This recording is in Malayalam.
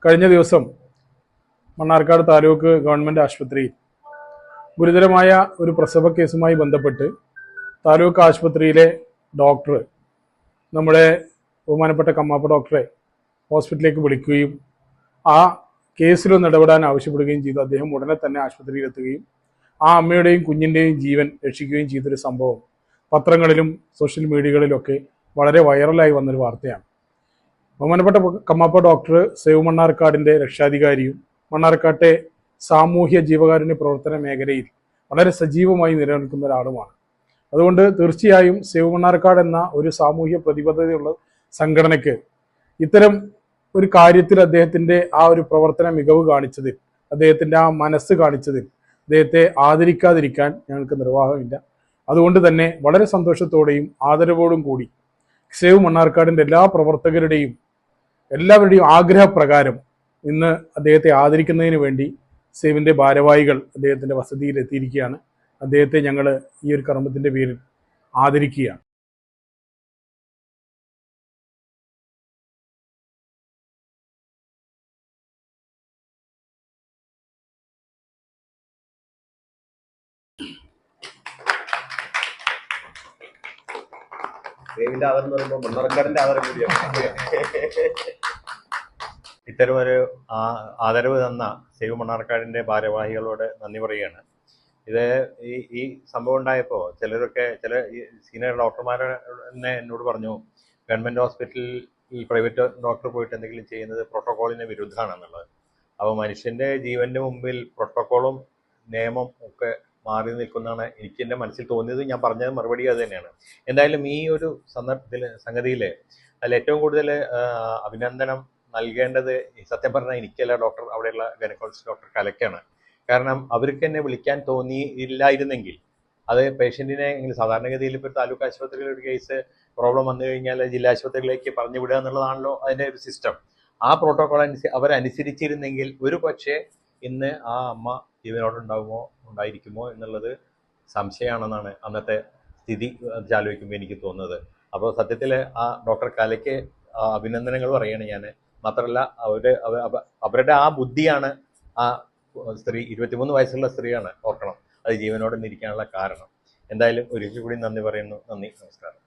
കഴിഞ്ഞ ദിവസം മണ്ണാർക്കാട് താലൂക്ക് ഗവൺമെന്റ് ആശുപത്രിയിൽ ഗുരുതരമായ ഒരു പ്രസവ കേസുമായി ബന്ധപ്പെട്ട് താലൂക്ക് ആശുപത്രിയിലെ ഡോക്ടർ നമ്മുടെ ബഹുമാനപ്പെട്ട കമ്മാപ്പ ഡോക്ടറെ ഹോസ്പിറ്റലിലേക്ക് വിളിക്കുകയും ആ കേസിലൊന്ന് ഇടപെടാൻ ആവശ്യപ്പെടുകയും ചെയ്തു. അദ്ദേഹം ഉടനെ തന്നെ ആശുപത്രിയിലെത്തുകയും ആ അമ്മയുടെയും കുഞ്ഞിന്റെയും ജീവൻ രക്ഷിക്കുകയും ചെയ്തൊരു സംഭവം പത്രങ്ങളിലും സോഷ്യൽ മീഡിയകളിലൊക്കെ വളരെ വൈറലായി വന്നൊരു വാർത്തയാണ്. ബഹുമാനപ്പെട്ട കമ്മാപ്പ ഡോക്ടർ സേവ് മണ്ണാർക്കാടിന്റെ രക്ഷാധികാരിയും മണ്ണാർക്കാട്ടെ സാമൂഹ്യ ജീവകാരുണ്യ പ്രവർത്തന മേഖലയിൽ വളരെ സജീവമായി നിലനിൽക്കുന്ന ഒരാളുമാണ്. അതുകൊണ്ട് തീർച്ചയായും സേവ് മണ്ണാർക്കാട് എന്ന ഒരു സാമൂഹ്യ പ്രതിബദ്ധതയുള്ള സംഘടനയ്ക്ക് ഇത്തരം ഒരു കാര്യത്തിൽ അദ്ദേഹത്തിന്റെ ആ ഒരു പ്രവർത്തന മികവ് കാണിച്ചതിൽ അദ്ദേഹത്തിന്റെ ആ മനസ്സ് കാണിച്ചതിൽ അദ്ദേഹത്തെ ആദരിക്കാതിരിക്കാൻ ഞങ്ങൾക്ക് നിർവാഹമില്ല. അതുകൊണ്ട് തന്നെ വളരെ സന്തോഷത്തോടെയും ആദരവോടും കൂടി സേവ് മണ്ണാർക്കാടിന്റെ എല്ലാ പ്രവർത്തകരുടെയും എല്ലാവരുടെയും ആഗ്രഹപ്രകാരം ഇന്ന് അദ്ദേഹത്തെ ആദരിക്കുന്നതിന് വേണ്ടി സേവിന്റെ ഭാരവാഹികൾ അദ്ദേഹത്തിന്റെ വസതിയിൽ എത്തിയിരിക്കുകയാണ് അദ്ദേഹത്തെ ഞങ്ങൾ ഈ ഒരു കർമ്മത്തിന്റെ പേരിൽ ആദരിക്കുകയാണ്. ദേവിന്റെ ആദരം എന്ന് പറയുമ്പോൾ മണ്ണറക്കാടിന്റെ ആദരം കൂടിയാണ് ഇത്തരമൊരു ആദരവ് തന്ന സേവ് മണ്ണാർക്കാടിന്റെ ഭാരവാഹികളോട് നന്ദി പറയുകയാണ്. ഇത് ഈ ഈ സംഭവം ഉണ്ടായപ്പോൾ ചിലരൊക്കെ ചില സീനിയർ ഡോക്ടർമാരെന്നെ എന്നോട് പറഞ്ഞു ഗവൺമെന്റ് ഹോസ്പിറ്റലിൽ ഈ പ്രൈവറ്റ് ഡോക്ടർ പോയിട്ട് എന്തെങ്കിലും ചെയ്യുന്നത് പ്രോട്ടോക്കോളിന് വിരുദ്ധമാണെന്നുള്ളത്. അപ്പോൾ മനുഷ്യന്റെ ജീവന്റെ മുമ്പിൽ പ്രോട്ടോക്കോളും നിയമം ഒക്കെ മാറി നിൽക്കുന്നതാണ് എനിക്ക് എന്റെ മനസ്സിൽ തോന്നിയത്. ഞാൻ പറഞ്ഞത് മറുപടി അത് തന്നെയാണ്. എന്തായാലും ഈ ഒരു സന്ദർഭത്തിൽ സംഗതിയിൽ അതിൽ ഏറ്റവും കൂടുതൽ അഭിനന്ദനം നൽകേണ്ടത് സത്യം പറഞ്ഞാൽ എനിക്കല്ല ഡോക്ടർ അവിടെയുള്ള ഗൈനക്കോളജിസ്റ്റ് ഡോക്ടർ കലക്കാണ്. കാരണം അവർക്ക് എന്നെ വിളിക്കാൻ തോന്നിയില്ലായിരുന്നെങ്കിൽ അത് പേഷ്യന്റിനെ എങ്കിലും സാധാരണഗതിയിൽ ഇപ്പോൾ താലൂക്ക് ആശുപത്രിയിൽ ഒരു കേസ് പ്രോബ്ലം വന്നു കഴിഞ്ഞാൽ ജില്ലാ ആശുപത്രിയിലേക്ക് പറഞ്ഞു വിടുക എന്നുള്ളതാണല്ലോ അതിന്റെ ഒരു സിസ്റ്റം. ആ പ്രോട്ടോകോൾ അനുസരിച്ച് അവരനുസരിച്ചിരുന്നെങ്കിൽ ഒരു പക്ഷേ ഇന്ന് ആ അമ്മ ജീവനോടുണ്ടാകുമോ ഉണ്ടായിരിക്കുമോ എന്നുള്ളത് സംശയമാണെന്നാണ് അന്നത്തെ സ്ഥിതി ചാലോചിക്കുമ്പോൾ എനിക്ക് തോന്നുന്നത്. അപ്പോൾ സത്യത്തിൽ ആ ഡോക്ടർ കലയ്ക്ക് അഭിനന്ദനങ്ങൾ പറയാണ് ഞാൻ. മാത്രമല്ല അവർ അവ- അവ- അവരുടെ ആ ബുദ്ധിയാണ് ആ സ്ത്രീ ഇരുപത്തിമൂന്ന് വയസ്സുള്ള സ്ത്രീയാണ് ഓർക്കണം. അത് ജീവനോടെ ഇരിക്കാനുള്ള കാരണം. എന്തായാലും ഒരിക്കൽ കൂടി നന്ദി പറയുന്നു. നന്ദി. നമസ്കാരം.